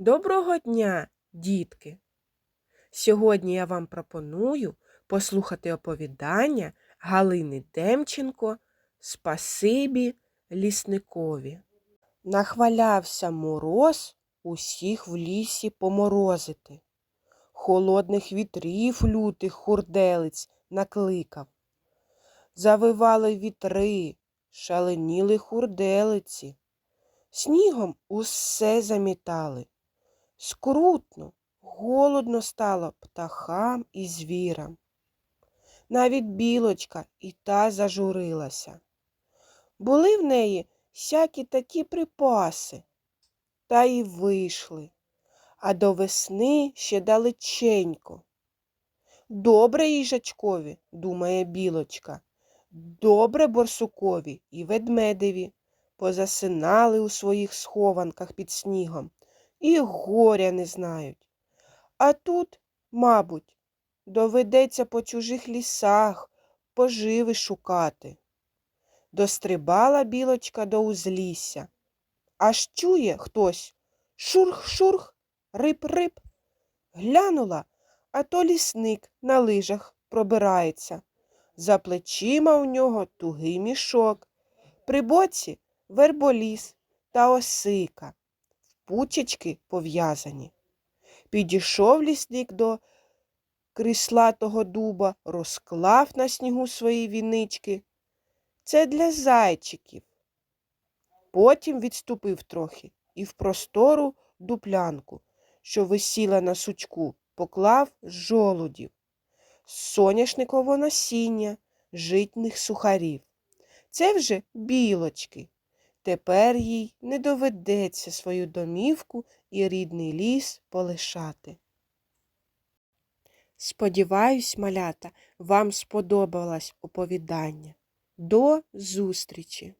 Доброго дня, дітки! Сьогодні я вам пропоную послухати оповідання Галини Демченко Спасибі лісникові. Нахвалявся мороз усіх в лісі поморозити. Холодних вітрів лютих хурделиць накликав. Завивали вітри, шаленіли хурделиці. Снігом усе замітали. Скрутно, голодно стало птахам і звірам. Навіть білочка і та зажурилася. Були в неї всякі такі припаси, та й вийшли, а до весни ще далеченько. Добре їжачкові, думає білочка, добре борсукові і ведмедеві позасинали у своїх схованках під снігом і горя не знають. А тут, мабуть, доведеться по чужих лісах поживи шукати. Дострибала білочка до узлісся. Аж чує хтось шурх-шурх, рип-рип. Глянула, а то лісник на лижах пробирається. За плечима у нього тугий мішок. При боці верболіс та осика, пучечки пов'язані. Підійшов лісник до крислатого дуба, розклав на снігу свої вінички. Це для зайчиків. Потім відступив трохи і в простору дуплянку, що висіла на сучку, поклав жолудів, соняшникового насіння, житних сухарів. Це вже білочки. Тепер їй не доведеться свою домівку і рідний ліс полишати. Сподіваюсь, малята, вам сподобалось оповідання. До зустрічі!